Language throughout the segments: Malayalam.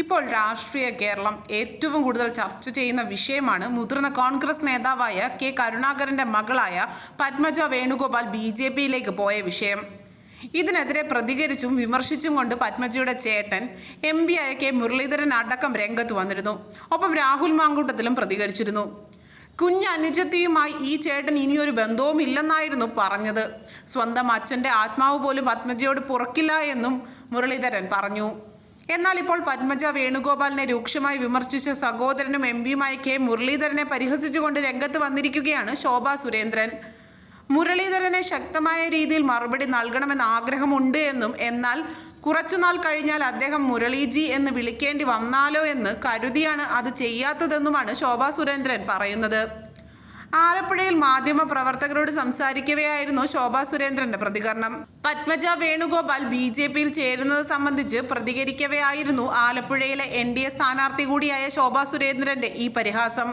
ഇപ്പോൾ രാഷ്ട്രീയ കേരളം ഏറ്റവും കൂടുതൽ ചർച്ച ചെയ്യുന്ന വിഷയമാണ് മുതിർന്ന കോൺഗ്രസ് നേതാവായ കെ കരുണാകരന്റെ മകളായ പത്മജ വേണുഗോപാൽ ബി ജെ പിയിലേക്ക് പോയ വിഷയം. ഇതിനെതിരെ പ്രതികരിച്ചും വിമർശിച്ചും കൊണ്ട് പത്മജിയുടെ ചേട്ടൻ എം പി ആയ കെ മുരളീധരൻ അടക്കം രംഗത്ത് വന്നിരുന്നു. ഒപ്പം രാഹുൽ മാങ്കൂട്ടത്തിലും പ്രതികരിച്ചിരുന്നു. കുഞ്ഞ് അനുജത്തിയുമായി ഈ ചേട്ടൻ ഇനിയൊരു ബന്ധവും ഇല്ലെന്നായിരുന്നു പറഞ്ഞത്. സ്വന്തം അച്ഛന്റെ ആത്മാവ് പോലും പത്മജിയോട് പുറക്കില്ല എന്നും മുരളീധരൻ പറഞ്ഞു. എന്നാൽ ഇപ്പോൾ പത്മജ വേണുഗോപാലിനെ രൂക്ഷമായി വിമർശിച്ച സഹോദരനും എം പിയുമായ കെ മുരളീധരനെ പരിഹസിച്ചുകൊണ്ട് രംഗത്ത് വന്നിരിക്കുകയാണ് ശോഭാ സുരേന്ദ്രൻ. മുരളീധരനെ ശക്തമായ രീതിയിൽ മറുപടി നൽകണമെന്ന് ആഗ്രഹമുണ്ട് എന്നും എന്നാൽ കുറച്ചുനാൾ കഴിഞ്ഞാൽ അദ്ദേഹം മുരളീജി എന്ന് വിളിക്കേണ്ടി വന്നാലോ എന്ന് കരുതിയാണ് അത് ചെയ്യാത്തതെന്നുമാണ് ശോഭാ സുരേന്ദ്രൻ പറയുന്നത്. ആലപ്പുഴയിൽ മാധ്യമ പ്രവർത്തകരോട് സംസാരിക്കവെയായിരുന്നു ശോഭാ സുരേന്ദ്രന്റെ പ്രതികരണം. പത്മജ വേണുഗോപാൽ ബി ജെ പിയിൽ ചേരുന്നത് സംബന്ധിച്ച് പ്രതികരിക്കവെയായിരുന്നു ആലപ്പുഴയിലെ എൻ ഡി എ സ്ഥാനാർത്ഥി കൂടിയായ ശോഭാ സുരേന്ദ്രന്റെ ഈ പരിഹാസം.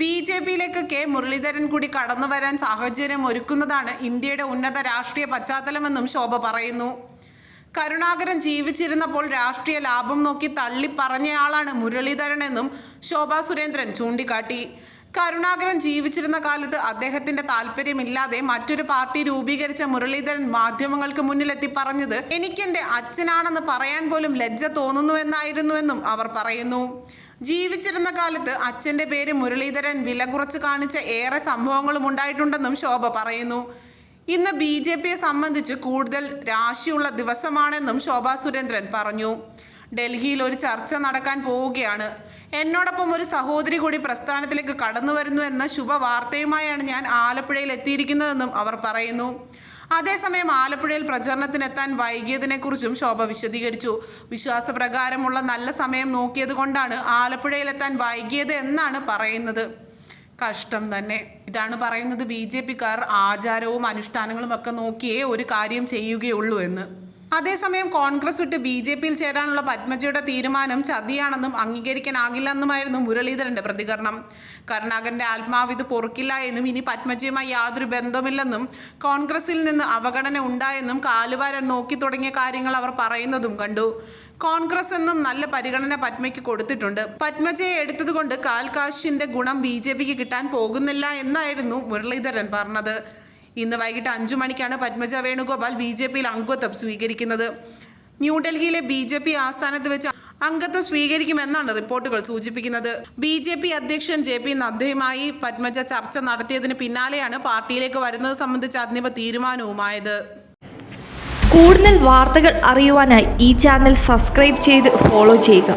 ബി ജെ പിയിലേക്ക് കെ മുരളീധരൻ കൂടി കടന്നു വരാൻ സാഹചര്യം ഒരുക്കുന്നതാണ് ഇന്ത്യയുടെ ഉന്നത രാഷ്ട്രീയ പശ്ചാത്തലമെന്നും ശോഭ പറയുന്നു. കരുണാകരൻ ജീവിച്ചിരുന്നപ്പോൾ രാഷ്ട്രീയ ലാഭം നോക്കി തള്ളി പറഞ്ഞയാളാണ് മുരളീധരൻ എന്നും ശോഭാ സുരേന്ദ്രൻ ചൂണ്ടിക്കാട്ടി. കരുണാകരൻ ജീവിച്ചിരുന്ന കാലത്ത് അദ്ദേഹത്തിന്റെ താല്പര്യമില്ലാതെ മറ്റൊരു പാർട്ടി രൂപീകരിച്ച മുരളീധരൻ മാധ്യമങ്ങൾക്ക് മുന്നിലെത്തി പറഞ്ഞത് എനിക്കെന്റെ അച്ഛനാണെന്ന് പറയാൻ പോലും ലജ്ജ തോന്നുന്നുവെന്നായിരുന്നുവെന്നും അവർ പറയുന്നു. ജീവിച്ചിരുന്ന കാലത്ത് അച്ഛന്റെ പേര് മുരളീധരൻ വില കുറച്ച് കാണിച്ച ഏറെ സംഭവങ്ങളും ഉണ്ടായിട്ടുണ്ടെന്നും ശോഭ പറയുന്നു. ഇന്ന് ബി ജെ പിയെ സംബന്ധിച്ച് കൂടുതൽ രാശിയുള്ള ദിവസമാണെന്നും ശോഭാ സുരേന്ദ്രൻ പറഞ്ഞു. ഡൽഹിയിൽ ഒരു ചർച്ച നടക്കാൻ പോവുകയാണ്. എന്നോടൊപ്പം ഒരു സഹോദരി കൂടി പ്രസ്ഥാനത്തിലേക്ക് കടന്നു വരുന്നു എന്ന ശുഭവാർത്തയുമായാണ് ഞാൻ ആലപ്പുഴയിൽ എത്തിയിരിക്കുന്നതെന്നും അവർ പറയുന്നു. അതേസമയം ആലപ്പുഴയിൽ പ്രചരണത്തിനെത്താൻ വൈകിയതിനെക്കുറിച്ചും ശോഭ വിശദീകരിച്ചു. വിശ്വാസപ്രകാരമുള്ള നല്ല സമയം നോക്കിയത് കൊണ്ടാണ് ആലപ്പുഴയിലെത്താൻ വൈകിയത് എന്നാണ് പറയുന്നത്. കഷ്ടം തന്നെ. ഇതാണ് പറയുന്നത് ബി ജെ പിക്കാർ ആചാരവും അനുഷ്ഠാനങ്ങളും ഒക്കെ നോക്കിയേ ഒരു കാര്യം ചെയ്യുകയുള്ളൂ എന്ന്. അതേസമയം കോൺഗ്രസ് വിട്ട് ബി ജെ പിയിൽ ചേരാനുള്ള പത്മജയുടെ തീരുമാനം ചതിയാണെന്നും അംഗീകരിക്കാനാകില്ലെന്നുമായിരുന്നു മുരളീധരന്റെ പ്രതികരണം. കരുണാകരന്റെ ആത്മാവ് ഇത് പൊറുക്കില്ല എന്നും ഇനി പത്മജയുമായി യാതൊരു ബന്ധമില്ലെന്നും കോൺഗ്രസിൽ നിന്ന് അവഗണന ഉണ്ടായെന്നും കാലുവാരൻ നോക്കി തുടങ്ങിയ കാര്യങ്ങൾ അവർ പറയുന്നതും കണ്ടു. കോൺഗ്രസ് എന്നും നല്ല പരിഗണന പത്മയ്ക്ക് കൊടുത്തിട്ടുണ്ട്. പത്മജയെ എടുത്തതുകൊണ്ട് കാൽകാശിന്റെ ഗുണം ബി ജെ പിക്ക് കിട്ടാൻ പോകുന്നില്ല എന്നായിരുന്നു മുരളീധരൻ പറഞ്ഞത്. ഇന്ന് വൈകിട്ട് അഞ്ചു മണിക്കാണ് പത്മജ വേണുഗോപാൽ ബി ജെ പിയിൽ അംഗത്വം സ്വീകരിക്കുന്നത്. ന്യൂഡൽഹിയിലെ ബി ജെ പി ആസ്ഥാനത്ത് വെച്ച് അംഗത്വം സ്വീകരിക്കുമെന്നാണ് റിപ്പോർട്ടുകൾ സൂചിപ്പിക്കുന്നത്. ബി ജെ പി അധ്യക്ഷൻ ജെ പി നദ്ദയുമായി പത്മജ ചർച്ച നടത്തിയതിന് പിന്നാലെയാണ് പാർട്ടിയിലേക്ക് വരുന്നത് സംബന്ധിച്ച അന്തിമ തീരുമാനവുമായത്. കൂടുതൽ വാർത്തകൾ അറിയുവാനായി ഈ ചാനൽ സബ്സ്ക്രൈബ് ചെയ്ത് ഫോളോ ചെയ്യുക.